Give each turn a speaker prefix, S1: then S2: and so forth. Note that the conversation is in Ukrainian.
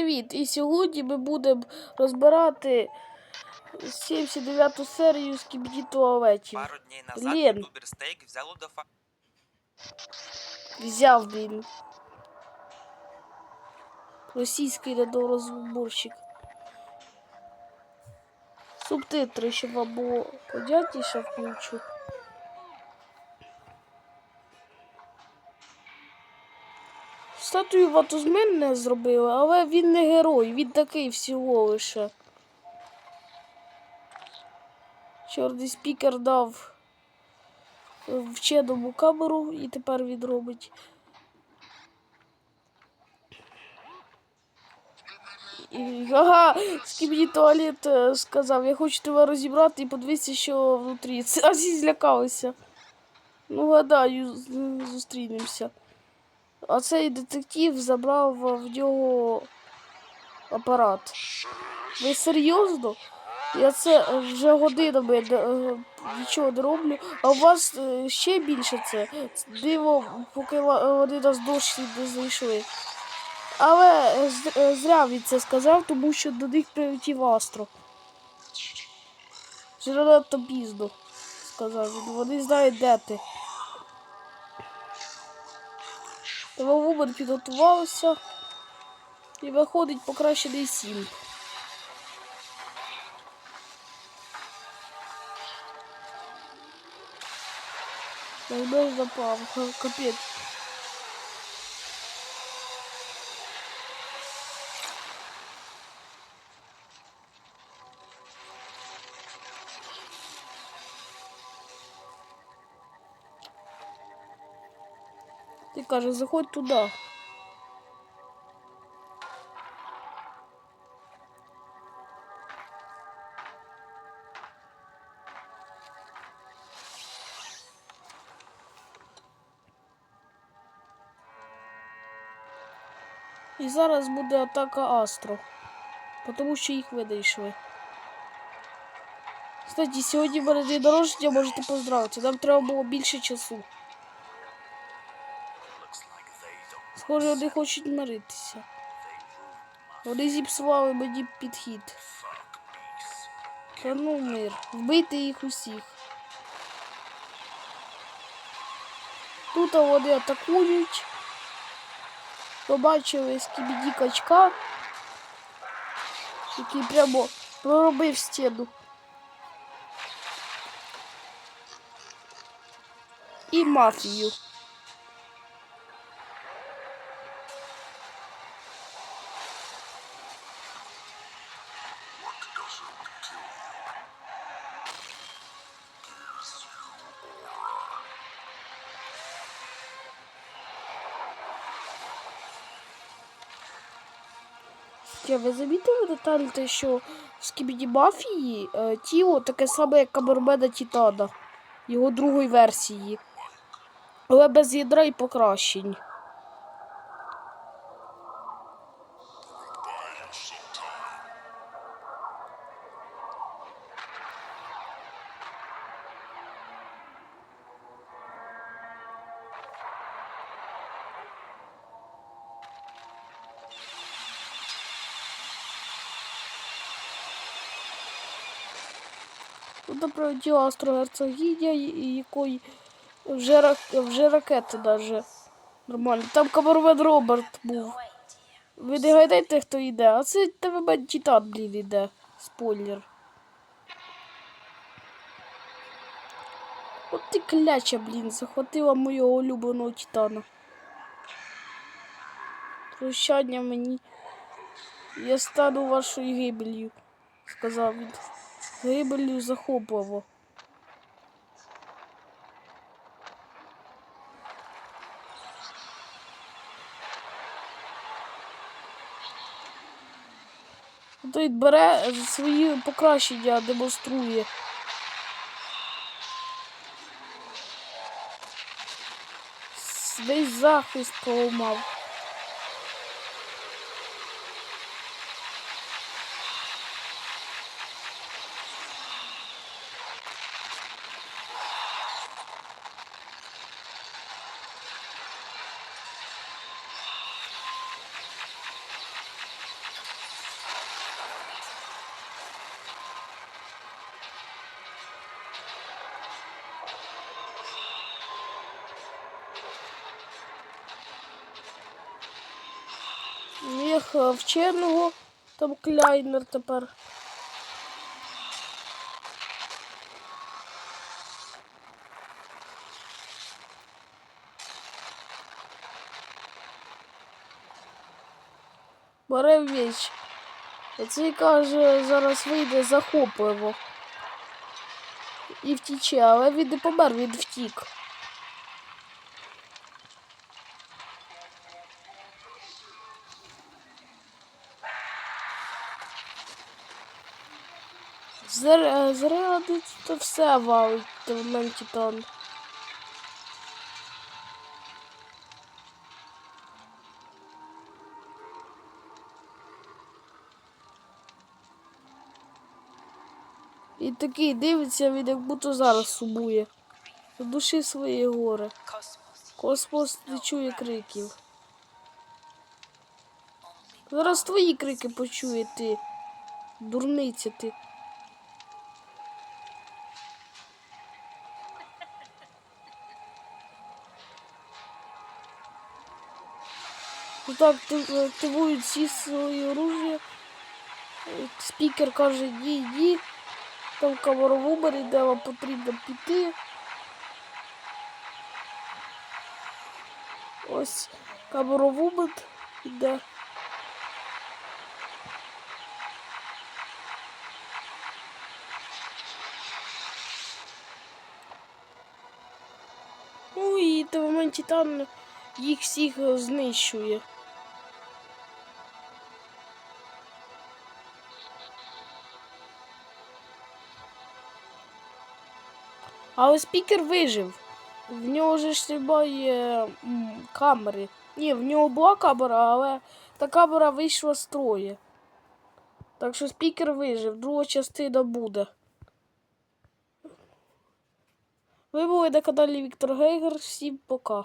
S1: привіт! І сьогодні ми будемо розбирати 79 серію з Кібді туалетів.
S2: Пару дней назад
S1: Блин.
S2: ютубер Стейк взял у Дафа...
S1: Взяв, блін. Російський недорозборщик. Субтитри, щоб вам було понятніше включу. Статую Ватузмен не зробили, але він не герой, він такий всього лише. Чорний спікер дав вченому камеру і тепер він робить. І, ага, скібні туалет е, сказав, я хочу тебе розібрати і подивитися, що внутрі. А всі злякалися. Ну, гадаю, зустрінемося. А цей детектив забрав в нього апарат. Ви серйозно? Я це вже годинами нічого не роблю, а у вас е, ще більше це. Диво, поки вони нас дощ не знайшли. Але е, е, зря він це сказав, тому що до них прилетів Астро. Вже надто пізно, сказав він. Вони знають, де ти. Вумен підготувався і виходить покращений сім. Найбільш запав, капець. Ти каже, заходь туди. І зараз буде атака Астро. Тому що їх видійшли. Кстати, сьогодні день народження, можете поздравити. Нам треба було більше часу. Схоже, вони хочуть миритися. Вони зіпсували мені підхід. Та ну мир. Вбити їх усіх. Тут вони атакують. Побачили скібіді качка, який прямо проробив стіну. І мафію. Ще ви замітили деталь, те, що в скібіді мафії е, тіло таке саме, як Камермена Тітана, його другої версії. Але без ядра і покращень. Тут прилетіла астрогерцогиня, і- якої вже, вже ракети даже нормально. Там Камермен Роберт був. Ви не гадайте, хто йде, а це ТВБ Титан, блін, йде. Спойлер. От ти кляча, блін, захватила мого улюбленого Титана. Прощання мені. Я стану вашою гибелью, сказав він. Гибелью захопливо. Той бере свої покращення, демонструє. Весь захист поламав. Цех е, вченого, там Кляйнер тепер. Бере віч. Оцей каже, зараз вийде захопливо. І втіче, але він не помер, він втік. Зар- Заряди то все валить мен Титан. І такий дивиться, він як будто зараз сумує. У душі своє горе. Космос не чує криків. Зараз твої крики почує ти. Дурниця ти. Ну Так, ти- активують всі свої оружия. Е, Спікер каже, йди, йди. Там камеровубер іде, вам потрібно піти. Ось камеровубер іде. Ну і в момент Титан їх всіх знищує. Але спікер вижив. В нього ж немає камери. Ні, в нього була камера, але та камера вийшла з строю. Так що спікер вижив, друга частина буде. Ви були на каналі Віктор Гейгер. Всім пока.